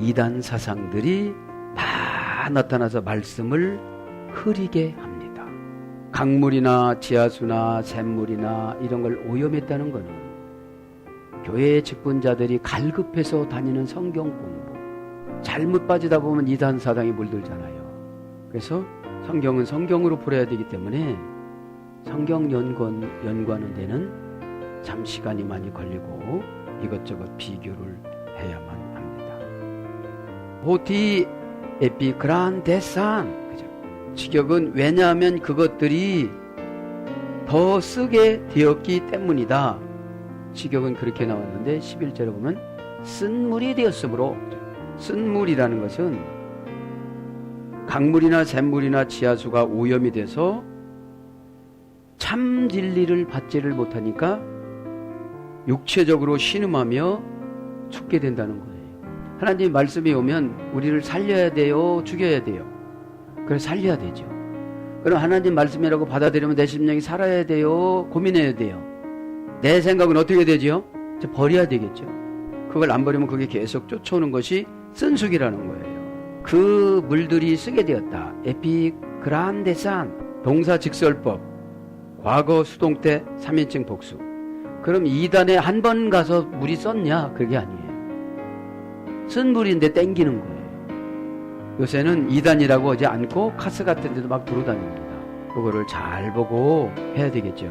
이단 사상들이 다 나타나서 말씀을 흐리게 합니다. 강물이나 지하수나 샘물이나 이런 걸 오염했다는 것은 교회 직분자들이 갈급해서 다니는 성경 공부 잘못 빠지다 보면 이단 사상에 물들잖아요. 그래서 성경은 성경으로 풀어야 되기 때문에 성경 연관, 연구하는 데는 참 시간이 많이 걸리고 이것저것 비교를 해야만. 호티 에피그란데산 그죠? 직역은 왜냐하면 그것들이 더 쓰게 되었기 때문이다. 직역은 그렇게 나왔는데 11절에 보면 쓴 물이 되었으므로 쓴 물이라는 것은 강물이나 샘물이나 지하수가 오염이 돼서 참 진리를 받지를 못하니까 육체적으로 신음하며 죽게 된다는 거예요. 하나님 말씀이 오면 우리를 살려야 돼요, 죽여야 돼요. 그래서 살려야 되죠. 그럼 하나님 말씀이라고 받아들이면 내 심령이 살아야 돼요, 고민해야 돼요. 내 생각은 어떻게? 이제 버려야 되겠죠. 그걸 안 버리면 그게 계속 쫓아오는 것이 쓴숙이라는 거예요. 그 물들이 쓰게 되었다. 에피그란데산 동사 직설법 과거 수동 때 3인칭 복수. 그럼 이단에 한 번 가서 물이 썼냐? 그게 아니에요. 쓴 물인데 땡기는 거예요. 요새는 이단이라고 하지 않고 카스 같은 데도 막 돌아다닙니다. 그거를 잘 보고 해야 되겠죠.